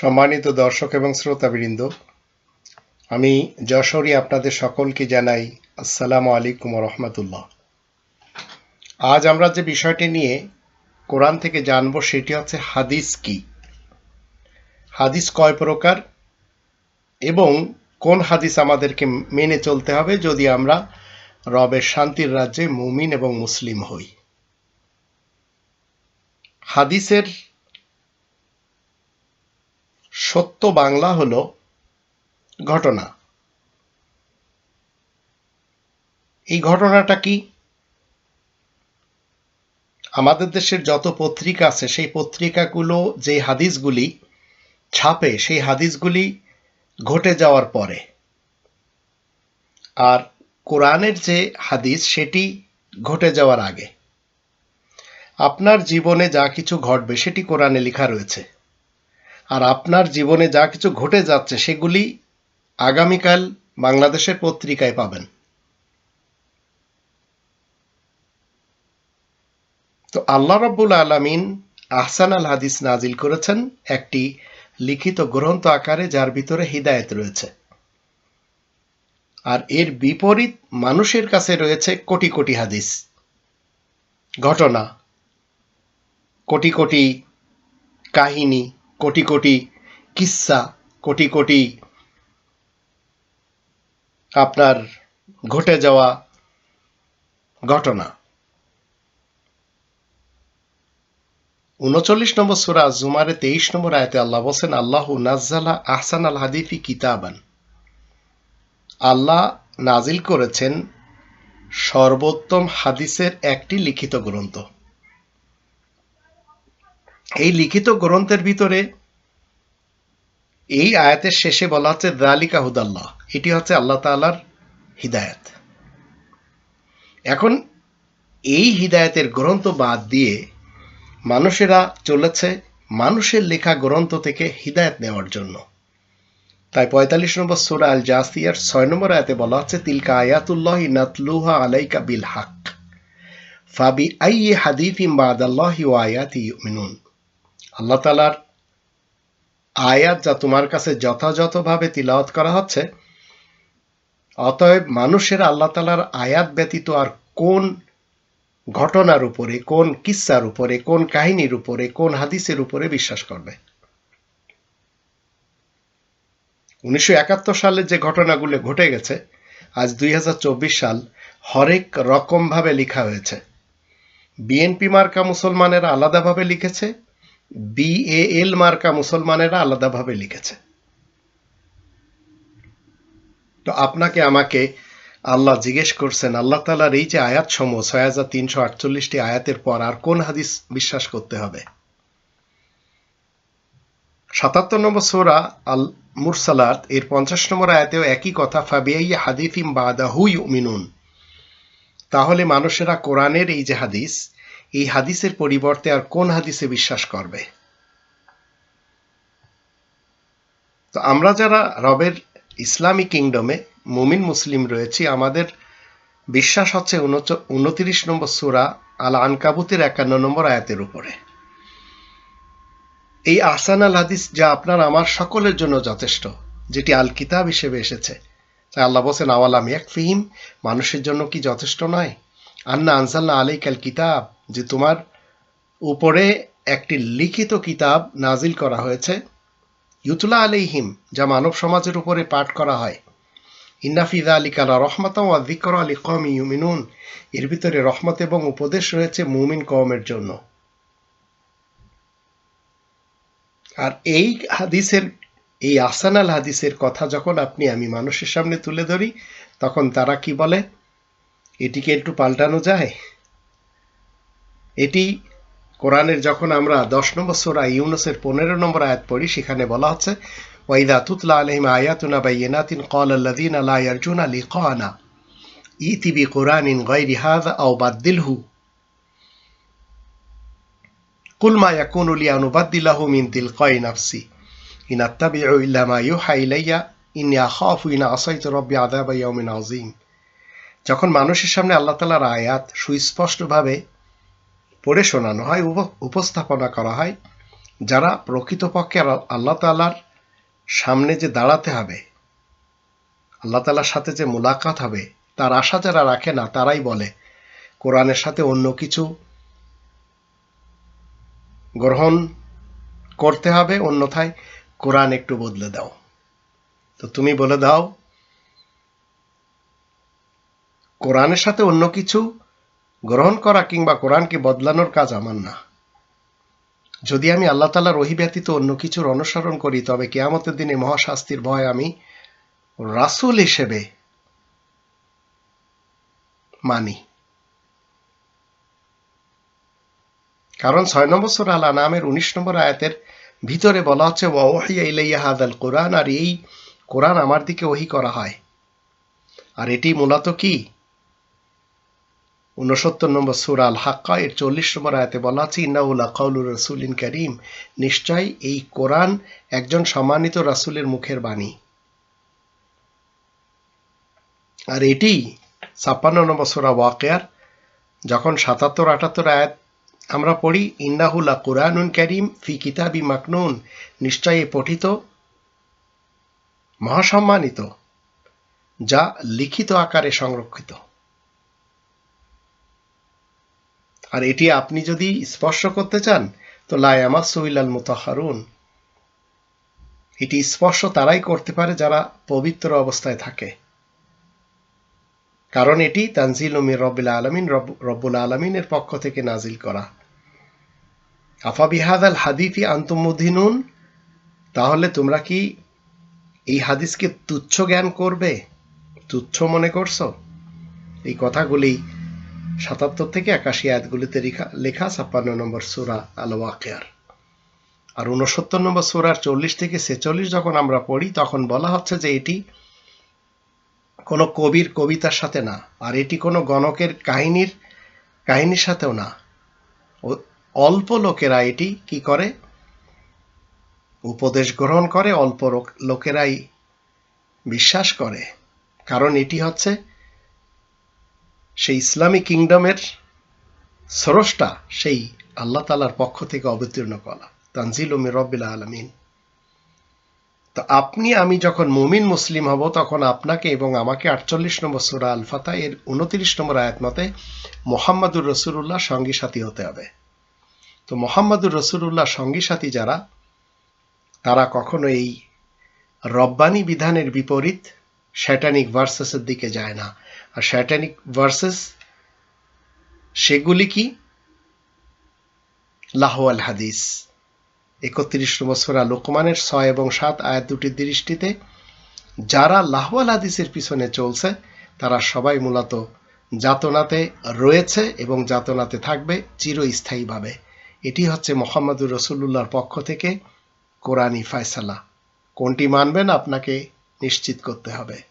সম্মানিত দর্শক এবং শ্রোতাবৃন্দ, আমি যশোরী আপনাদের সকলকে জানাই আসসালামু আলাইকুম রহমতুল্লাহ। আজ আমরা যে বিষয়টি নিয়ে কোরআন থেকে জানব সেটি হচ্ছে হাদিস কি। হাদিস কয় প্রকার এবং কোন হাদিস আমাদেরকে মেনে চলতে হবে যদি আমরা রবের শান্তির রাজ্যে মুমিন এবং মুসলিম হই। হাদিসের সত্য বাংলা হলো ঘটনা। এই ঘটনাটা কি? আমাদের দেশের যত পত্রিকা আছে, সেই পত্রিকাগুলো, যে হাদিসগুলি ছাপে, সেই হাদিসগুলি ঘটে যাওয়ার পরে। আর কোরআনের যে হাদিস, সেটি ঘটে যাওয়ার আগে। আপনার জীবনে যা কিছু ঘটবে, সেটি কোরআনে লেখা রয়েছে। আর আপনার জীবনে যা কিছু ঘটে যাচ্ছে, সেগুলি আগামীকাল বাংলাদেশের পত্রিকায় পাবেন। তো আল্লাহ রব্বুল আলমিন আহসান আল হাদিস নাজিল করেছেন একটি লিখিত গ্রন্থ আকারে, যার ভিতরে হৃদায়ত রয়েছে। আর এর বিপরীত মানুষের কাছে রয়েছে কোটি কোটি হাদিস। ঘটনা, কোটি কোটি কাহিনী কোটি কোটি কিস্সা কোটি কোটি আপনার ঘটে যাওয়া ঘটনা। উনচল্লিশ নম্বর সুরা জুমারে তেইশ নম্বর আয়তে আল্লাহ বলছেন, আল্লাহ নাজ্জালা আহসান আল হাদিফি কিতাবান। আল্লাহ নাজিল করেছেন সর্বোত্তম হাদিসের একটি লিখিত গ্রন্থ। এই লিখিত গ্রন্থের ভিতরে এই আয়াতের শেষে বলা হচ্ছে দালিকা হুদাল্লাহ। এটি হচ্ছে আল্লাহ তালার হিদায়ত। এখন এই হিদায়তের গ্রন্থ বাদ দিয়ে মানুষেরা চলেছে মানুষের লেখা গ্রন্থ থেকে হিদায়ত নেওয়ার জন্য। তাই পঁয়তাল্লিশ নম্বর সুরা আল জাসিয়ার ছয় নম্বর আয়াতে বলা হচ্ছে, তিলকা আয়াতুল্লাহ নাতলুহা আলাইকা বিল হাক ফাবি আই হাদিফিম বাদাল্লাহি ও আয়াতি মিনুন আল্লাহ তালার আয়াত যা তোমার কাছে যথাযথভাবে তিলাওয়াত করা হচ্ছে, অতএব মানুষের আল্লাহ তালার আয়াত ব্যতীত আর কোন ঘটনার উপরে, কোন কিস্সার উপরে, কোন কাহিনীর উপরে, কোন হাদিসের উপরে বিশ্বাস করবে? উনিশশো একাত্তর সালে যে ঘটনাগুলো ঘটে গেছে, আজ দুই হাজার চব্বিশ সাল হরেক রকমভাবে লেখা হয়েছে। বিএনপি মার্কা মুসলমানেরা আলাদাভাবে লিখেছে বিএএল মার্কা মুসলমানেরা আলাদাভাবে লিখেছে। তো আপনাকে, আমাকে আল্লাহ জিজ্ঞেস করছেন, আল্লাহ তালার এই যে আয়াত সমূহ ছয় হাজার তিনশো আটচল্লিশটি আয়াতের পর আর কোন হাদিস বিশ্বাস করতে হবে? সাতাত্তর নম্বর সোরা আল মুরসালাত এর পঞ্চাশ নম্বর আয়াতেও একই কথা ফাবিয়াই হাদিফিম বাদাহুই মিনুন তাহলে মানুষেরা কোরআনের এই যে হাদিস এই হাদিসের পরিবর্তে আর কোন হাদিসে বিশ্বাস করবে? তো আমরা যারা রবের ইসলামী কিংডমে মুমিন মুসলিম রয়েছি, আমাদের বিশ্বাস হচ্ছে উনত্রিশ নম্বর সুরা আল আনকাবুতের একান্ন নম্বর আয়াতের উপরে। এই আসান আল হাদিস যা আপনার আমার সকলের জন্য যথেষ্ট, যেটি আল কিতাব হিসেবে এসেছে। তাই আল্লাহ বলছেন, আওয়ালাম এক ফিহিম মানুষের জন্য কি যথেষ্ট নয়? আন্না আনসাল্লা আলাইকাল কিতাব। যে তোমার উপরে একটি লিখিত কিতাব নাজিল করা হয়েছে ইউতুল্লা আলাইহিম, যা মানব সমাজের উপরে পাঠ করা হয়। ইন্নাফিদা আলী কালা রহমতা ও দিকর আলী কম ইউমিনুন। এর ভিতরে রহমত এবং উপদেশ রয়েছে মুমিন কমের জন্য। আর এই হাদিসের, এই আসান আল হাদিসের কথা যখন আপনি, আমি মানুষের সামনে তুলে ধরি, তখন তারা কি বলে? এটিকে একটু পাল্টানো যায়? এটি কোরআনের যখন আমরা দশ নম্বর সোরা ইউনুসের পনেরো নম্বর আয়াত পড়ি, সেখানে বলা হচ্ছে, ওয়াইদা তুতলা আলহিম আয়াতুনা বা ইয়েনাতিন কল আল্লাদিন ইতিবি কোরআন ইন গৈরি আও মিন কয় নাফসি ইন মা ইউহা ইলাইয়া ইন খফ ইন আসাইতু রব্বি আযাবা ইয়াউমিন যখন মানুষের সামনে আল্লাহ তালার আয়াত সুস্পষ্টভাবে পড়ে শোনানো হয় উপস্থাপনা করা হয়, যারা প্রকৃতপক্ষে আল্লাহ তালার সামনে যে দাঁড়াতে হবে, আল্লাহ তালার সাথে যে মোলাকাত হবে, তার আশা যারা রাখে না, তারাই বলে। কোরআনের সাথে অন্য কিছু গ্রহণ করতে হবে, অন্যথায় কোরআন একটু বদলে দাও। তো তুমি বলে দাও, কোরআনের সাথে অন্য কিছু গ্রহণ করা কিংবা কোরআনকে বদলানোর কাজ আমার না। যদি আমি আল্লাহ তালার ওহি ব্যতীত অন্য কিছুর অনুসরণ করি, তবে কেয়ামতের দিনে মহাশাস্তির ভয় আমি রাসূল হিসেবে মানি। কারণ ছয় নম্বর সুরা আল আনামের উনিশ নম্বর আয়াতের ভিতরে বলা হচ্ছে ওয়াহিয়া কোরআন আর এই কোরআন আমার দিকে ওহি করা হয়। আর এটি মূলত কি? উনসত্তর নম্বর সুরা আল হাক্কা এর চল্লিশ নম্বর আয়াতে বলা আছে ইন্নাউল্লাহ কাউলুর রসুলিন করিম। নিশ্চয় এই কোরআন একজন সম্মানিত রাসূলের মুখের বাণী। আর এটি ছাপ্পান্ন নম্বর সুরা ওয়াকেয়ার, যখন সাতাত্তর, আটাত্তর আয়াত আমরা পড়ি ইন্নাহুল্লা কোরআনুন করিম ফি কিতাবি মাকনুন। নিশ্চয়ই পঠিত, মহাসম্মানিত, যা লিখিত আকারে সংরক্ষিত। আর এটি আপনি যদি স্পর্শ করতে চান, তো লায়ামা সুইলাল মুতাহারুন। এটি স্পর্শ তারাই করতে পারে যারা পবিত্র অবস্থায় থাকে। কারণ এটি তানজিল উমির রব্বুল আলমিন রব্বুল আলমিনের পক্ষ থেকে নাজিল করা। আফা বিহাদ আল হাদিফি আন্তমুদ্দিনুন তাহলে তোমরা কি এই হাদিসকে তুচ্ছ জ্ঞান করবে? তুচ্ছ মনে করছ? এই কথাগুলি সাতাত্তর থেকে একাশি আয়াতগুলিতে লেখা ছাপ্পান্ন নম্বর সুরা আল ওয়াকেয়ার আর উনসত্তর নম্বর সুরার চল্লিশ থেকে ছেচল্লিশ যখন আমরা পড়ি, তখন বলা হচ্ছে যে এটি কোনো কবির কবিতার সাথে না, আর এটি কোনো গণকের কাহিনীর কাহিনীর সাথেও না। অল্প লোকেরা এটি কি করে? উপদেশ গ্রহণ করে, অল্প লোক- লোকেরাই বিশ্বাস করে। কারণ এটি হচ্ছে সেই ইসলামী কিংডমের স্রষ্টা সেই আল্লাহ তালার পক্ষ থেকে অবতীর্ণ করা। তানজিল উমি রব্বিল আলমিন। তো আপনি, আমি যখন মুমিন মুসলিম হব, তখন আপনাকে এবং আমাকে আটচল্লিশ নম্বর সুরা আল ফাতা এর উনত্রিশ নম্বর আয়াত মতে মোহাম্মদুর রসুল্লাহ সঙ্গী সাথী হতে হবে। তো মোহাম্মদুর রসুল্লাহ সঙ্গী সাথী যারা, তারা কখনো এই রব্বানি বিধানের বিপরীত শ্যাটানিক ভার্সেসের দিকে যায় না। আর শ্যাটানিক ভার্সেস সেগুলি কি? লাহওয়াল হাদিস। একত্রিশ নম্বর লোকমানের ছয় এবং সাত আয়াত দুটির দৃষ্টিতে যারা লাহওয়াল হাদিসের পিছনে চলছে, তারা সবাই মূলত যাতনাতে রয়েছে এবং যাতনাতে থাকবে চিরস্থায়ীভাবে। এটি হচ্ছে মোহাম্মদুর রসুল্লাহর পক্ষ থেকে কোরআনী ফায়সালা। কোনটি মানবেন? আপনাকে নিশ্চিত করতে হবে।